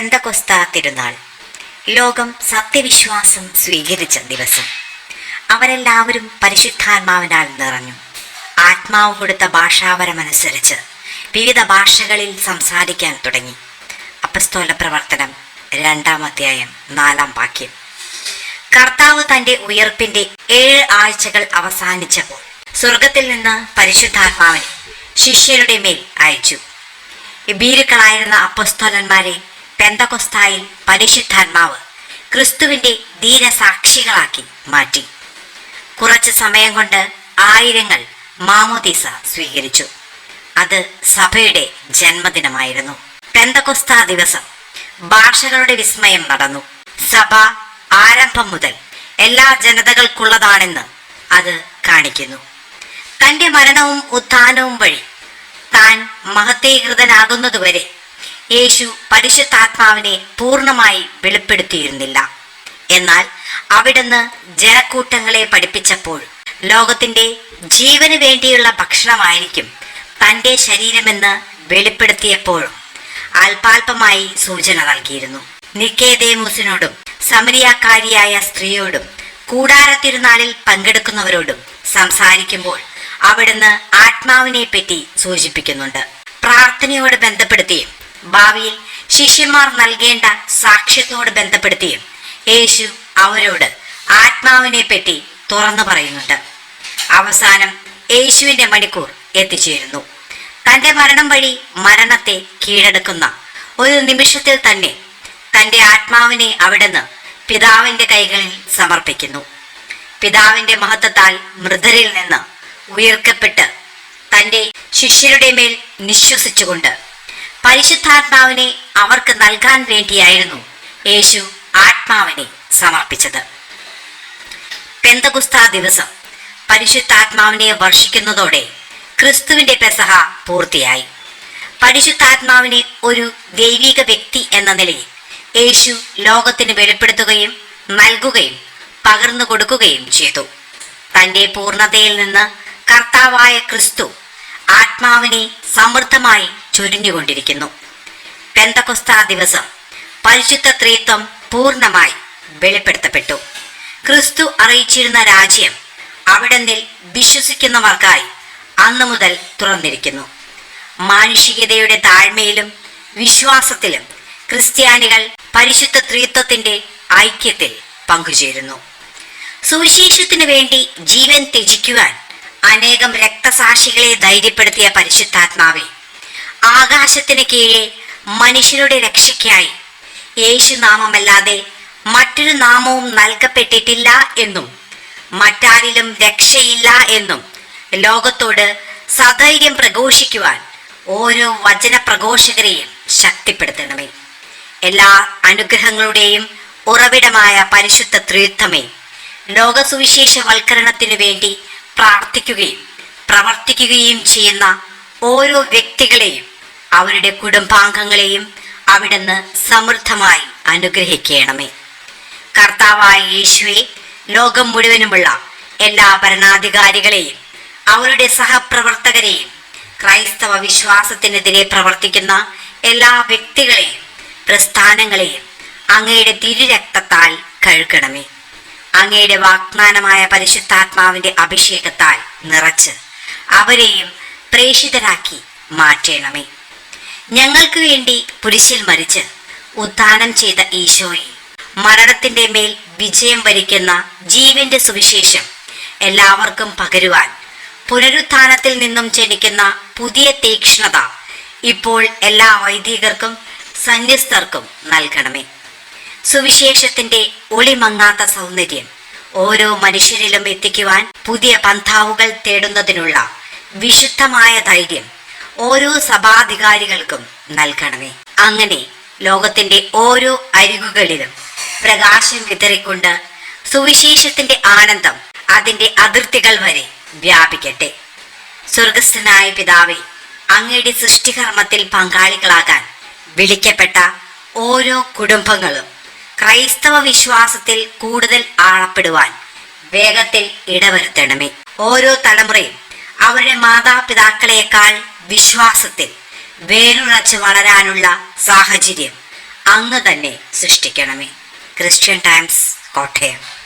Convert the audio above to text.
പെന്തക്കൊസ്ത തിരുനാൾ ലോകം സത്യവിശ്വാസം സ്വീകരിച്ച ദിവസം. അവരെല്ലാവരും പരിശുദ്ധാത്മാവിനാൽ നിറഞ്ഞു. ആത്മാവ് കൊടുത്ത ഭാഷാവരമനുസരിച്ച് വിവിധ ഭാഷകളിൽ സംസാരിക്കാൻ തുടങ്ങി. അപ്പസ്തോല പ്രവർത്തനം രണ്ടാം അധ്യായം നാലാം വാക്യം. കർത്താവ് തന്റെ ഉയർപ്പിന്റെ ഏഴ് ആഴ്ചകൾ അവസാനിച്ചപ്പോൾ സ്വർഗത്തിൽ നിന്ന് പരിശുദ്ധാത്മാവിനെ ശിഷ്യരുടെ മേൽ അയച്ചു. ഭീരുക്കളായിരുന്ന അപ്പസ്തോലന്മാരെ പെന്തകൊസ്തായിൽ പരിശുദ്ധാത്മാവ് ക്രിസ്തുവിന്റെ ധീരസാക്ഷികളാക്കി മാറ്റി. കുറച്ച് സമയം കൊണ്ട് ആയിരങ്ങൾ മാമോദീസ സ്വീകരിച്ചു. അത് സഭയുടെ ജന്മദിനമായിരുന്നു. പെന്തകൊസ്ത ദിവസം ഭാഷകളുടെ വിസ്മയം നടന്നു. സഭ ആരംഭം മുതൽ എല്ലാ ജനതകൾക്കുള്ളതാണെന്ന് അത് കാണിക്കുന്നു. തന്റെ മരണവും ഉത്ഥാനവും വഴി താൻ മഹത്വീകൃതനാകുന്നതുവരെ യേശു പരിശുദ്ധാത്മാവിനെ പൂർണമായി വെളിപ്പെടുത്തിയിരുന്നില്ല. എന്നാൽ അവിടുന്ന് ജനക്കൂട്ടങ്ങളെ പഠിപ്പിച്ചപ്പോൾ ലോകത്തിന്റെ ജീവന് വേണ്ടിയുള്ള ഭക്ഷണമായിരിക്കും തന്റെ ശരീരമെന്ന് വെളിപ്പെടുത്തിയപ്പോഴും അല്പാൽപമായി സൂചന നൽകിയിരുന്നു. നിക്കേദേമൂസിനോടും സമരിയാക്കാരിയായ സ്ത്രീയോടും കൂടാരത്തിരുന്നാളിൽ പങ്കെടുക്കുന്നവരോടും സംസാരിക്കുമ്പോൾ അവിടുന്ന് ആത്മാവിനെ പറ്റി സൂചിപ്പിക്കുന്നുണ്ട്. പ്രാർത്ഥനയോട് ബന്ധപ്പെടുത്തിയും ഭാവിയിൽ ശിഷ്യന്മാർ നൽകേണ്ട സാക്ഷ്യത്തോട് ബന്ധപ്പെടുത്തിയും യേശു അവരോട് ആത്മാവിനെ പറ്റി തുറന്നു പറയുന്നുണ്ട്. അവസാനം യേശുവിന്റെ മണിക്കൂർ എത്തിച്ചേരുന്നു. തന്റെ മരണം വഴി മരണത്തെ കീഴടക്കുന്ന ഒരു നിമിഷത്തിൽ തന്നെ തന്റെ ആത്മാവിനെ അവിടുന്ന് പിതാവിന്റെ കൈകളിൽ സമർപ്പിക്കുന്നു. പിതാവിന്റെ മഹത്വത്താൽ മൃതരിൽ നിന്ന് ഉയർക്കപ്പെട്ട് തന്റെ ശിഷ്യരുടെ മേൽ നിശ്വസിച്ചുകൊണ്ട് പരിശുദ്ധാത്മാവിനെ അവർക്ക് നൽകാൻ വേണ്ടിയായിരുന്നു യേശു ആത്മാവിനെ സമർപ്പിച്ചത്. പെന്തകുസ്ത ദിവസം പരിശുദ്ധാത്മാവിനെ വർഷിക്കുന്നതോടെ ക്രിസ്തുവിന്റെ പെസഹ പൂർത്തിയായി. പരിശുദ്ധാത്മാവിനെ ഒരു ദൈവിക വ്യക്തി എന്ന നിലയിൽ യേശു ലോകത്തിന് വെളിപ്പെടുത്തുകയും നൽകുകയും പകർന്നു കൊടുക്കുകയും ചെയ്തു. തന്റെ പൂർണതയിൽ നിന്ന് കർത്താവായ ക്രിസ്തു ആത്മാവിനെ സമൃദ്ധമായി ചൊരിഞ്ഞുകൊണ്ടിരിക്കുന്നു പെന്തകൊസ്ത ദിവസം പരിശുദ്ധ ത്രിത്വം പൂർണമായി വെളിപ്പെടുത്തപ്പെട്ടു. ക്രിസ്തു അറിയിച്ചിരുന്ന രാജ്യം അവിടെ വിശ്വസിക്കുന്നവർക്കായി അന്നു മുതൽ തുറന്നിരിക്കുന്നു. മാനുഷികതയുടെ താഴ്മയിലും വിശ്വാസത്തിലും ക്രിസ്ത്യാനികൾ പരിശുദ്ധ ത്രിത്വത്തിന്റെ ഐക്യത്തിൽ പങ്കുചേരുന്നു. സുവിശേഷത്തിനു വേണ്ടി ജീവൻ ത്യജിക്കുവാൻ അനേകം രക്തസാക്ഷികളെ ധൈര്യപ്പെടുത്തിയ പരിശുദ്ധാത്മാവെ ആകാശത്തിന് കീഴെ മനുഷ്യരുടെ രക്ഷയ്ക്കായി. യേശു നാമമല്ലാതെ മറ്റൊരു നാമവും നൽകപ്പെട്ടിട്ടില്ല എന്നും മറ്റാരിലും രക്ഷയില്ല എന്നും ലോകത്തോട് സധൈര്യം പ്രഘോഷിക്കുവാൻ ഓരോ വചന പ്രഘോഷകരെയും ശക്തിപ്പെടുത്തണമേ. എല്ലാ അനുഗ്രഹങ്ങളുടെയും ഉറവിടമായ പരിശുദ്ധ ത്രിത്വമേ ലോകസുവിശേഷവൽക്കരണത്തിനു വേണ്ടി പ്രാർത്ഥിക്കുകയും പ്രവർത്തിക്കുകയും ചെയ്യുന്ന ഓരോ വ്യക്തികളെയും അവരുടെ കുടുംബാംഗങ്ങളെയും അവിടുന്ന് സമൃദ്ധമായി അനുഗ്രഹിക്കണമേ. കർത്താവായ യേശുവെ ലോകം മുഴുവനുമുള്ള എല്ലാ ഭരണാധികാരികളെയും അവരുടെ സഹപ്രവർത്തകരെയും ക്രൈസ്തവ വിശ്വാസത്തിനെതിരെ പ്രവർത്തിക്കുന്ന എല്ലാ വ്യക്തികളെയും പ്രസ്ഥാനങ്ങളെയും അങ്ങയുടെ തിരുരക്തത്താൽ കഴുകണമേ. അങ്ങയുടെ വാഗ്ദാനമായ പരിശുദ്ധാത്മാവിന്റെ അഭിഷേകത്താൽ നിറച്ച് അവരെയും പ്രേഷിതരാക്കി മാറ്റണമേ. ഞങ്ങൾക്ക് വേണ്ടി പുരുഷിൽ മരിച്ച് ഉദ്ധാനം ചെയ്ത ഈശോയെ. മരണത്തിന്റെ മേൽ വിജയം വരിക്കുന്ന ജീവന്റെ സുവിശേഷം എല്ലാവർക്കും പകരുവാൻ പുനരുത്ഥാനത്തിൽ നിന്നും ജനിക്കുന്ന പുതിയ തീക്ഷ്ണത ഇപ്പോൾ എല്ലാ വൈദികർക്കും സന്യസ്തർക്കും നൽകണമേ. സുവിശേഷത്തിന്റെ ഒളിമങ്ങാത്ത സൗന്ദര്യം ഓരോ മനുഷ്യരിലും എത്തിക്കുവാൻ പുതിയ പന്ഥാവുകൾ തേടുന്നതിനുള്ള വിശുദ്ധമായ ധൈര്യം ഓരോ സഭാധികാരികൾക്കും നൽകണമേ. അങ്ങനെ ലോകത്തിന്റെ ഓരോ അരികുകളിലും പ്രകാശം വിതറിക്കൊണ്ട് സുവിശേഷത്തിന്റെ ആനന്ദം അതിന്റെ അതിർത്തികൾ വരെ വ്യാപിക്കട്ടെ. സ്വർഗസ്ഥനായ പിതാവെ അങ്ങയുടെ സൃഷ്ടികർമ്മത്തിൽ പങ്കാളികളാകാൻ വിളിക്കപ്പെട്ട ഓരോ കുടുംബങ്ങളും ക്രൈസ്തവ വിശ്വാസത്തിൽ കൂടുതൽ ആളപ്പെടുവാൻ വേഗത്തിൽ ഇടവരുത്തണമേ. ഓരോ തലമുറയും അവരുടെ മാതാപിതാക്കളെക്കാൾ വിശ്വാസത്തിൽ വേരുറച്ച് വളരാനുള്ള സാഹചര്യം അങ്ങ് തന്നെ സൃഷ്ടിക്കണമേ. Christian times Kottayam.